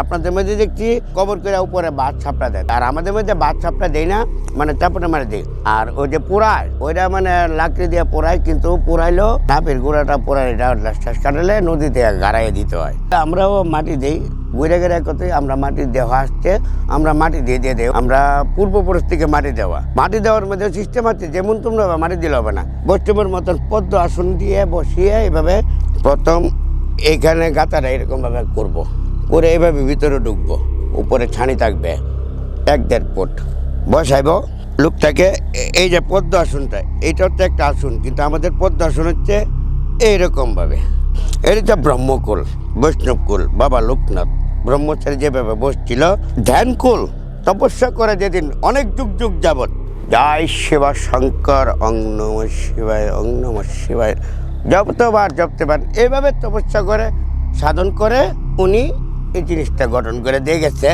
আপনাদের মধ্যে দেখছি কবর করে উপরে বাদ ছাপড়া দেয়, আর আমাদের মধ্যে বাদ ছাপড়া দেয় না মানে চাপড়া মারে দেয়। আর ওই যে পোড়ায়, ওইটা মানে লাকড়ি দিয়ে পোড়ায়, কিন্তু পোড়াইলো সাপের গোড়াটা পোড়ায়, এটা শেষ কাটালে নদীতে গাড়াইয়ে দিতে হয়। আমরাও মাটি দিই ঘুরে গেলে কতই আমরা মাটি দেওয়া আসছে আমরা মাটি দিয়ে দিয়ে দেই। আমরা পূর্বপুরুষ থেকে মাটি দেওয়া। মাটি দেওয়ার মধ্যে সিস্টেম আছে, যেমন তোমরা মাটি দিলে হবে না। বৈষ্ণবের মতন পদ্ম আসন দিয়ে বসিয়ে এভাবে প্রথম এইখানে গাতাটা এরকমভাবে করব। করে এইভাবে ভিতরে ঢুকবো, উপরে ছানি থাকবে, এক দেড় ফুট। বসাইব লোকটাকে এই যে পদ্ম আসনটা এইটা হচ্ছে একটা আসন, কিন্তু আমাদের পদ্ম আসন হচ্ছে এইরকমভাবে। এটা হচ্ছে ব্রহ্মকুল, বৈষ্ণবকুল, বাবা লোকনাথ। ব্রহ্মচারী যেভাবে বসছিল ধ্যানকুল তপস্যা করে যেদিন, অনেক যুগ যুগ যাবৎ। জয় শিবা শঙ্কর, অং নম শিবায়, অং নম শিবায়। যতবার জপতে পারেন এইভাবে তপস্যা করে, সাধন করে উনি এই জিনিসটা গঠন করে দিয়ে গেছে।